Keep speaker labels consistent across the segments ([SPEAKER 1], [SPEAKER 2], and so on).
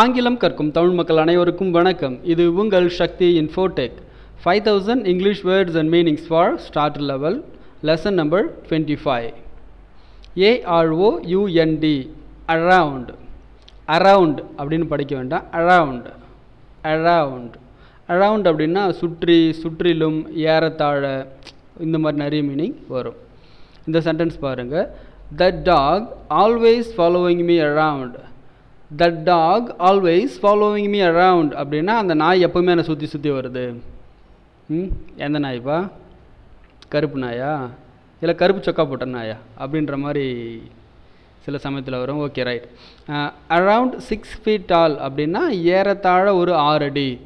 [SPEAKER 1] ஆங்கிலம் கற்கும் தமிழ் மக்கள் அனைவருக்கும் வணக்கம். இது உங்கள் Sakthi Infotech five thousand English words and meanings for starter level lesson number twenty five A R O U N D around around அப்படின்னு படிக்க வேண்டாம். அரவுண்ட் அரவுண்ட் அரவுண்ட் அப்படின்னா சுற்றி சுற்றிலும் ஏறத்தாழ இந்த மாதிரி நிறைய மீனிங் வரும். இந்த சென்டென்ஸ் பாருங்கள் the dog always following me around the dog always following me around அப்படின்னா அந்த நாய் எப்போவுமே என்னை சுற்றி சுற்றி வருது. ம்? எந்த நாய்ப்பா? கருப்பு நாயா? இல்லை கருப்பு சொக்கா போட்ட நாயா? அப்படின்ற மாதிரி சில சமயத்தில் வரும். Okay right around six feet tall அப்படின்னா ஏறத்தாழ ஒரு ஆறு அடி.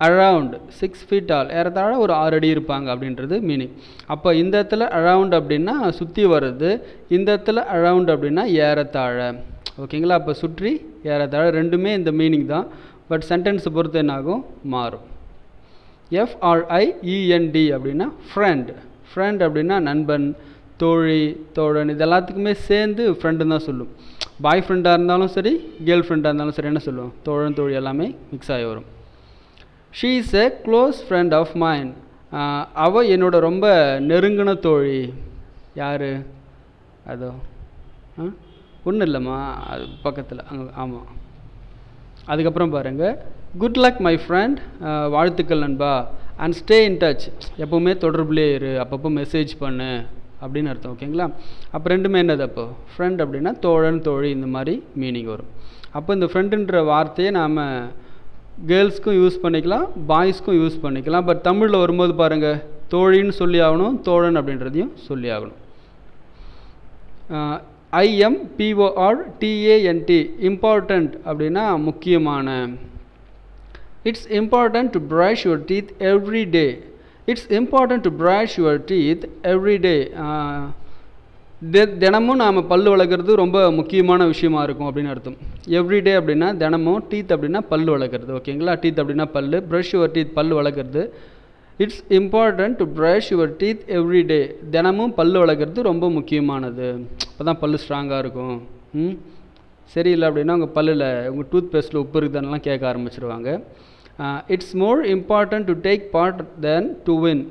[SPEAKER 1] அரவுண்ட் சிக்ஸ் ஃபீட் டால் ஏறத்தாழ ஒரு ஆறு அடி இருப்பாங்க அப்படின்றது மீனிங் அப்போ இந்த இடத்துல அரவுண்ட் அப்படின்னா சுற்றி வருது. இந்த இடத்துல அரவுண்ட் அப்படின்னா ஏறத்தாழ. ஓகேங்களா? அப்போ சுற்றி ஏறத்தாழ ரெண்டுமே இந்த மீனிங் தான். பட் சென்டென்ஸை பொறுத்து என்னாகும்? மாறும். எஃப்ஆர்ஐஇஎன்டி அப்படின்னா ஃப்ரெண்ட் ஃப்ரெண்ட் அப்படின்னா நண்பன் தோழி தோழன் இது எல்லாத்துக்குமே சேர்ந்து ஃப்ரெண்டுன்னு தான் சொல்லும். பாய் ஃப்ரெண்டாக இருந்தாலும் சரி கேர்ள் ஃப்ரெண்டாக இருந்தாலும் சரி என்ன சொல்லுவோம்? தோழன் தோழி எல்லாமே மிக்ஸ் ஆகி வரும். She is a close friend of mine அவள் என்னோட ரொம்ப நெருங்கின தோழி. யார்? அதோ ஆ? ஒன்றும் இல்லைம்மா அது பக்கத்தில் அங்கே ஆமாம் அதுக்கப்புறம் பாருங்கள் குட் லக் மை ஃப்ரெண்ட் வாழ்த்துக்கள் நண்பா. அண்ட் ஸ்டே இன் டச் எப்போவுமே தொடர்புலேயே இரு. அப்பப்போ மெசேஜ் பண்ணு. அப்படின்னு அர்த்தம் ஓகேங்களா? அப்போ ரெண்டுமே என்னது அப்போ? ஃப்ரெண்ட் அப்படின்னா தோழன் தோழி இந்த மாதிரி மீனிங் வரும். அப்போ இந்த ஃப்ரெண்டுன்ற வார்த்தையை நாம் கேர்ள்ஸ்க்கும் யூஸ் பண்ணிக்கலாம் பாய்ஸ்க்கும் யூஸ் பண்ணிக்கலாம். பட் தமிழில் வரும்போது பாருங்கள் தோழின்னு சொல்லி ஆகணும் தோழன் அப்படின்றதையும் சொல்லி ஆகணும். ஐஎம்பிஓஆர் T A N T important அப்படின்னா முக்கியமான. It's important to brush your teeth every day it's important to brush your teeth every day தினமும் நாம் பல் வளர்க்குறது ரொம்ப முக்கியமான விஷயமா இருக்கும் அப்படின்னு அர்த்தம். எவ்ரிடே அப்படின்னா தினமும் டீத் அப்படின்னா பல் வளர்க்குறது ஓகேங்களா டீத் அப்படின்னா பல் ப்ரஷ் யுவர் டீத் பல் வளர்க்குறது. It's important to brush your teeth every day தினமும் பல் வளர்க்குறது ரொம்ப முக்கியமானது. அப்போ தான் பல் ஸ்ட்ராங்காக இருக்கும். ம்? சரியில்லை அப்படின்னா உங்கள் பல்லில் உங்கள் டூத் பேஸ்ட்டில் உப்பு இருக்குதுன்னெலாம் கேட்க ஆரம்பிச்சிருவாங்க. It's more important to take part than to win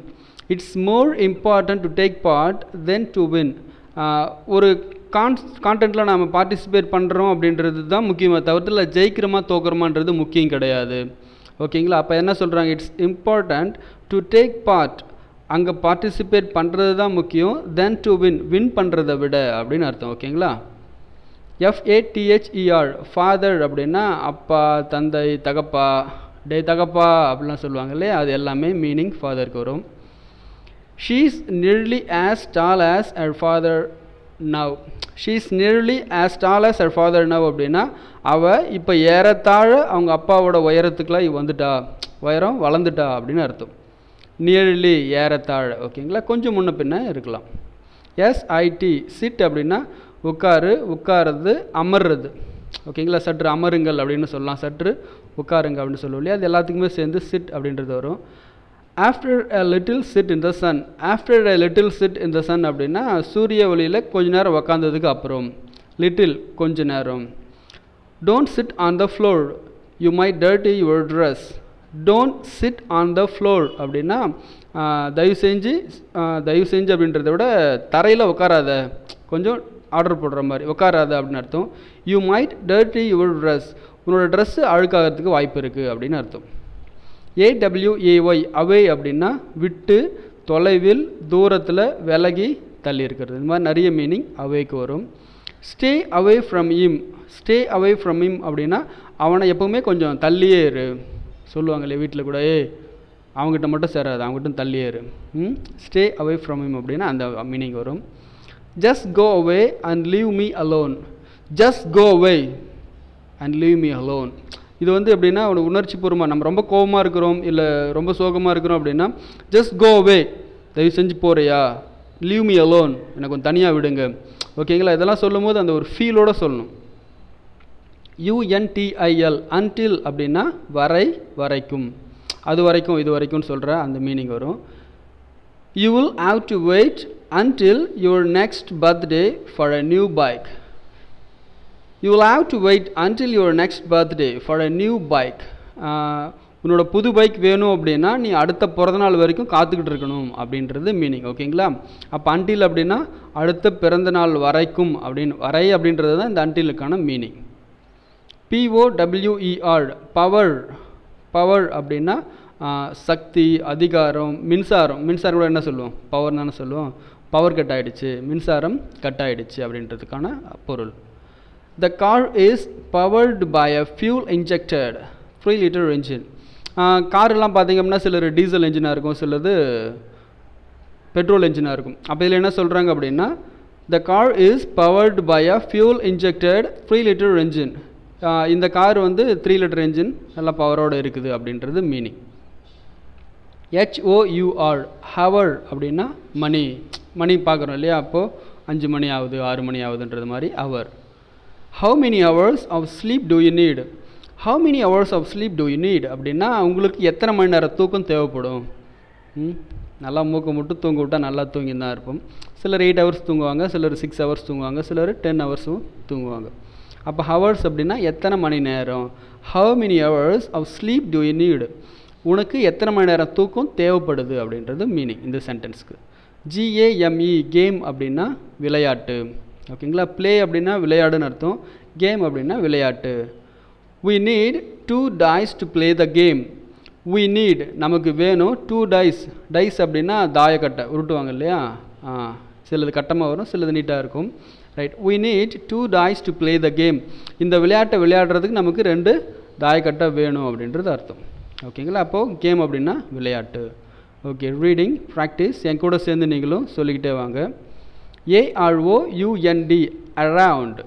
[SPEAKER 1] it's more important to take part than to win ஒரு கான்ஸ் கான்டென்ட்டில் நாம் பார்ட்டிசிபேட் பண்ணுறோம் அப்படின்றது தான் முக்கியமாக தவிர்த்து இல்லை ஜெயிக்கிறோமா தோக்குறோமான்றது முக்கியம் கிடையாது. ஓகேங்களா? அப்போ என்ன சொல்கிறாங்க it's important to take part அங்கே பார்ட்டிசிபேட் பண்ணுறது தான் முக்கியம். தென் டு வின் வின் பண்ணுறதை விட அப்படின்னு அர்த்தம். ஓகேங்களா? எஃப்ஏடிஹெச்இஆர் ஃபாதர் அப்படின்னா அப்பா தந்தை தகப்பா டே தகப்பா அப்படிலாம் சொல்லுவாங்க இல்லையா? அது எல்லாமே மீனிங் ஃபாதருக்கு வரும். She is nearly as tall as her father now she is nearly as tall as her father now அப்படின்னா அவள் இப்போ ஏறத்தாழ அவங்க அப்பாவோட உயரத்துக்குலாம் வந்துட்டா உயரம் வளர்ந்துட்டா அப்படின்னு அர்த்தம். நியர்லி ஏறத்தாழ ஓகேங்களா? கொஞ்சம் முன்ன பின்ன இருக்கலாம். எஸ்ஐடி சிட் அப்படின்னா உட்காரு உட்காருறது அமர்றது. ஓகேங்களா? சற்று அமருங்கள் அப்படின்னு சொல்லலாம். சற்று உட்காருங்க அப்படின்னு சொல்லுவோம் இல்லையா? அது எல்லாத்துக்குமே சேர்ந்து சிட் அப்படின்றது வரும். After a little sit in the sun after a little sit in the sun அப்படின்னா சூரிய ஒளியில் கொஞ்ச நேரம் உக்காந்ததுக்கு அப்புறம். லிட்டில் கொஞ்ச நேரம். Don't sit on the floor you might dirty your dress don't sit on the floor அப்படின்னா தயவு செஞ்சு தயவு செஞ்சு அப்படின்றத விட தரையில் உட்காராத கொஞ்சம் ஆர்டர் போடுற மாதிரி உட்காராத அப்படின்னு அர்த்தம். You might dirty your dress உன்னோட ட்ரெஸ்ஸு அழுக்காகிறதுக்கு வாய்ப்பு இருக்குது அப்படின்னு அர்த்தம். ஏடபிள்யூஏஒய் அவே அப்படின்னா விட்டு தொலைவில் தூரத்தில் விலகி தள்ளி இருக்கிறது இந்த மாதிரி நிறைய மீனிங் அவேக்கு வரும். Stay away from him stay away from him அப்படின்னா அவனை எப்போவுமே கொஞ்சம் தள்ளியே இரு. சொல்லுவாங்களே வீட்டில் கூட ஏ அவங்ககிட்ட மட்டும் சேராது அவங்ககிட்ட தள்ளியே இரு. ம்? ஸ்டே அவே ஃப்ரம் இம் அப்படின்னா அந்த மீனிங் வரும். Just go away and leave me alone just go away and leave me alone இது வந்து எப்படின்னா ஒரு உணர்ச்சி பூர்வமாக நம்ம ரொம்ப கோபமாக இருக்கிறோம் இல்லை ரொம்ப சோகமாக இருக்கிறோம் அப்படின்னா ஜஸ்ட் கோ அவே தயவு செஞ்சு போகிறியா லீவ் மீ அலோன் எனக்கு கொஞ்சம் தனியாக விடுங்க. ஓகேங்களா? இதெல்லாம் சொல்லும் போது அந்த ஒரு ஃபீலோடு சொல்லணும். யூஎன்டிஐஎல் அன்டில் அப்படின்னா வரை வரைக்கும். அது வரைக்கும் இது வரைக்கும்னு சொல்கிற அந்த மீனிங் வரும். You will have to wait until your next birthday for a new bike you will have to wait until your next birthday for a new bike உன்னோட புது பைக் வேணும் அப்படின்னா நீ அடுத்த பிறந்த நாள் வரைக்கும் காத்துக்கிட்டு இருக்கணும் அப்படின்றது மீனிங் ஓகேங்களா? அப்போ அன்டில் அப்படின்னா அடுத்த பிறந்த நாள் வரைக்கும் அப்படின்னு வரை அப்படின்றது தான் இந்த அன்டிலுக்கான meaning P O W E R power power அப்படின்னா சக்தி அதிகாரம் மின்சாரம். மின்சாரம் கூட என்ன சொல்லுவோம்? பவர் தானே சொல்லுவோம்? பவர் கட் ஆயிடுச்சு மின்சாரம் கட் ஆகிடுச்சு அப்படின்றதுக்கான பொருள். The car is powered by a fuel injected three litre engine காரெல்லாம் பார்த்தீங்க அப்படின்னா சிலர் டீசல் என்ஜினாக இருக்கும் சிலது பெட்ரோல் என்ஜினாக இருக்கும். அப்போ இதில் என்ன சொல்கிறாங்க அப்படின்னா the car is powered by a fuel injected three litre engine இந்த கார் வந்து த்ரீ லிட்டர் என்ஜின் நல்லா பவரோடு இருக்குது அப்படின்றது மீனிங் ஹெச்ஓயூஆர் ஹவர் அப்படின்னா மணி. மணி பார்க்குறோம் இல்லையா? அப்போது அஞ்சு மணி ஆகுது ஆறு மணி ஆகுதுன்றது மாதிரி hour how many hours of sleep do you need how many hours of sleep do you need அப்படின்னா உங்களுக்கு எத்தனை மணி நேரம் தூக்கம் தேவைப்படும்? ம் நல்லா மூக்கம் மட்டும் தூங்க விட்டால் நல்லா தூங்கி தான் இருப்போம். சிலர் எயிட் ஹவர்ஸ் தூங்குவாங்க சிலர் சிக்ஸ் ஹவர்ஸ் தூங்குவாங்க சிலர் டென் ஹவர்ஸும் தூங்குவாங்க. அப்போ ஹவர்ஸ் அப்படின்னா எத்தனை மணி நேரம்? How many hours of sleep do you need உனக்கு எத்தனை மணி நேரம் தூக்கம் தேவைப்படுது அப்படின்றது மீனிங் இந்த சென்டென்ஸ்க்கு ஜிஏஎம்இ கேம் அப்படின்னா விளையாட்டு. ஓகேங்களா? ப்ளே அப்படின்னா விளையாடுன்னு அர்த்தம். கேம் அப்படின்னா விளையாட்டு. We need two toys to play the game we need நமக்கு வேணும் டூ டைஸ் டைஸ் அப்படின்னா தாயக்கட்டை உருட்டுவாங்க இல்லையா? ஆ சிலது கட்டமாக வரும் சிலது நீட்டாக இருக்கும். Right we need two toys to play the game இந்த விளையாட்டை விளையாடுறதுக்கு நமக்கு ரெண்டு தாயக்கட்டை வேணும் அப்படின்றது அர்த்தம். ஓகேங்களா? அப்போது கேம் அப்படின்னா விளையாட்டு. ஓகே ரீடிங் ப்ராக்டிஸ் என் கூட சேர்ந்து நீங்களும் சொல்லிக்கிட்டே வாங்க. A R O U N D around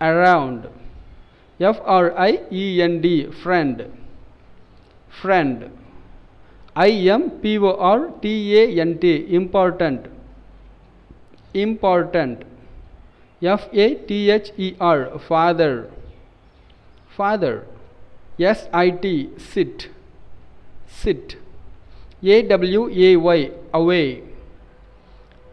[SPEAKER 1] around. F R I E N D friend friend. I M P O R T A N T important important. F A T H E R father father. S I T sit sit. A W A Y away.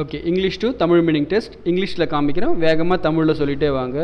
[SPEAKER 1] Okay English to Tamil meaning test இங்கிலீஷில் காமிக்கிறோம். வேகமாக தமிழில் சொல்லிகிட்டே வாங்க.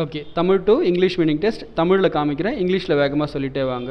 [SPEAKER 1] Okay Tamil to English meaning test தமிழில் காமிக்கிறேன். இங்கிலீஷில் வேகமாக சொல்லிட்டே வாங்க.